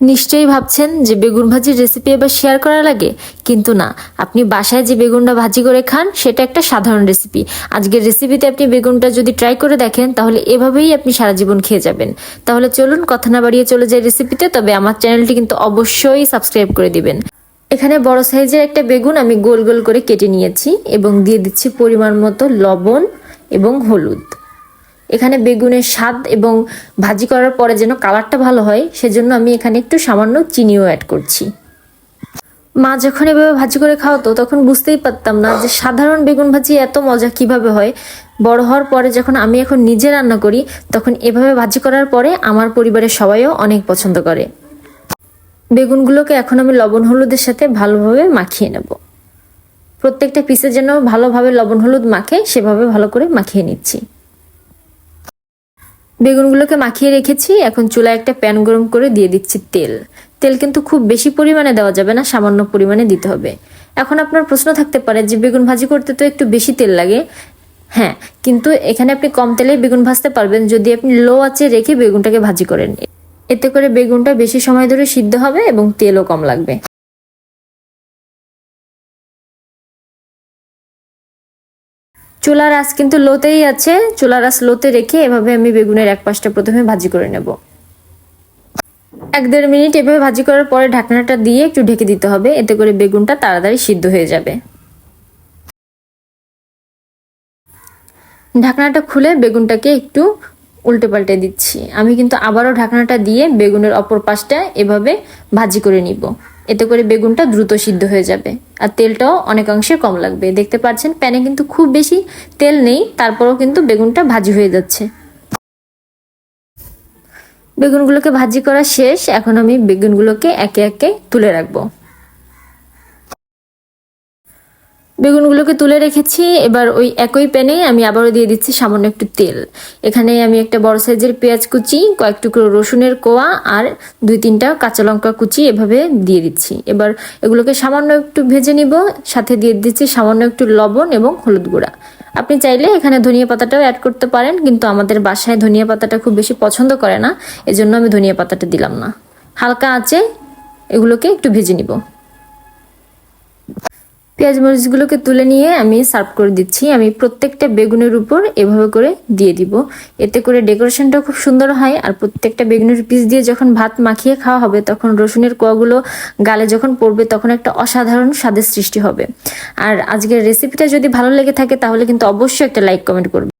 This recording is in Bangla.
নিশ্চয়ই ভাবছেন যে বেগুন ভাজির রেসিপি এবার শেয়ার করা লাগে? কিন্তু না, আপনি বাসায় যে বেগুনটা ভাজি করে খান, সেটা একটা সাধারণ রেসিপি আজকের রেসিপিতে আপনি বেগুনটা যদি ট্রাই করে দেখেন, তাহলে এভাবেই আপনি সারা জীবন খেয়ে যাবেন। তাহলে চলুন, কথা না বাড়িয়ে চলে যাই রেসিপিতে তবে আমার চ্যানেলটি কিন্তু অবশ্যই সাবস্ক্রাইব করে দিবেন। এখানে বড় সাইজের একটা বেগুন আমি গোল গোল করে কেটে নিয়েছি, এবং দিয়ে দিচ্ছি পরিমাণ মতো লবণ এবং হলুদ। এখানে বেগুনের স্বাদ এবং ভাজি করার পরে যেন কালারটা ভালো হয়, সেজন্য আমি এখানে একটু সামান্য চিনিও অ্যাড করছি। মা যখন এভাবে ভাজি করে খাওয়াতো, তখন বুঝতেই পারতাম না যে সাধারণ বেগুন ভাজি এত মজা কীভাবে হয়। বড় হওয়ার পরে যখন আমি এখন নিজে রান্না করি, তখন এভাবে ভাজি করার পরে আমার পরিবারের সবাইও অনেক পছন্দ করে। বেগুনগুলোকে এখন আমি লবণ হলুদের সাথে ভালোভাবে মাখিয়ে নেব। প্রত্যেকটা পিসে যেন ভালোভাবে লবণ হলুদ মাখে, সেভাবে ভালো করে মাখিয়ে নিচ্ছি। বেগুনগুলোকে মাখিয়ে রেখেছি, এখন চুলায় একটা প্যান গরম করে দিয়ে দিচ্ছি তেল। তেল কিন্তু খুব বেশি পরিমাণে দেওয়া যাবে না, সামান্য পরিমাণে দিতে হবে। এখন আপনার প্রশ্ন থাকতে পারে যে, বেগুন ভাজি করতে তো একটু বেশি তেল লাগে। হ্যাঁ কিন্তু এখানে আপনি কম তেলে বেগুন ভাজতে পারবেন যদি আপনি লো আঁচে রেখে বেগুনটাকে ভাজি করেন। এতে করে বেগুনটা বেশি সময় ধরে সিদ্ধ হবে এবং তেলও কম লাগবে। চুলার আঁচ কিন্তু লোতেই আছে। চুলার আঁচ লোতে রেখে এভাবে আমি বেগুনের এক পাশটা প্রথমে ভাজি করে নেব। এক দেড় মিনিট এভাবে ভাজি করার পরে ঢাকনাটা দিয়ে একটু ঢেকে দিতে হবে। এতে করে বেগুনটা তাড়াতাড়ি সিদ্ধ হয়ে যাবে। ঢাকনাটা খুলে বেগুনটাকে একটু উল্টে পাল্টে দিচ্ছি। আমি কিন্তু আবারও ঢাকনাটা দিয়ে বেগুনের অপর পাশটা এভাবে ভাজি করে নিব। এতে করে বেগুনটা দ্রুত সিদ্ধ হয়ে যাবে। আর তেলটাও অনেকাংশে কম লাগবে। দেখতে পাচ্ছেন, প্যানে কিন্তু খুব বেশি তেল নেই, তারপরও কিন্তু বেগুনটা ভাজি হয়ে যাচ্ছে। বেগুনগুলোকে ভাজি করা শেষ। এখন আমি বেগুনগুলোকে একে একে তুলে রাখব। বেগুনগুলোকে তুলে রেখেছি। এবার ওই একই প্যানে আমি আবারও দিয়ে দিচ্ছি সামান্য একটু তেল। এখানে আমি একটা বড় সাইজের পেঁয়াজ কুচি, কয়েক টুকরো রসুনের কোয়া আর দুই তিনটা কাঁচা লঙ্কা কুচি এভাবে দিয়ে দিচ্ছি। এবার এগুলোকে সামান্য একটু ভেজে নিব, সাথে দিয়ে দিচ্ছি সামান্য একটু লবণ এবং হলুদ গুঁড়া। আপনি চাইলে এখানে ধনিয়া পাতাটাও অ্যাড করতে পারেন, কিন্তু আমাদের বাসায় ধনিয়া পাতাটা খুব বেশি পছন্দ করে না, এজন্য আমি ধনিয়া পাতাটা দিলাম না। হালকা আঁচে এগুলোকে একটু ভেজে নিব। পেঁয়াজ মরিচগুলোকে তুলে নিয়ে আমি সার্ভ করে দিচ্ছি। আমি প্রত্যেকটা বেগুনের উপর এভাবে করে দিয়ে দিব। এতে করে ডেকোরেশনটা খুব সুন্দর হয় আর প্রত্যেকটা বেগুনের পিস দিয়ে যখন ভাত মাখিয়ে খাওয়া হবে, তখন রসুনের কোয়াগুলো গালে যখন পড়বে, তখন একটা অসাধারণ স্বাদের সৃষ্টি হবে। আর আজকের রেসিপিটা যদি ভালো লেগে থাকে, তাহলে কিন্তু অবশ্যই একটা লাইক কমেন্ট করবে।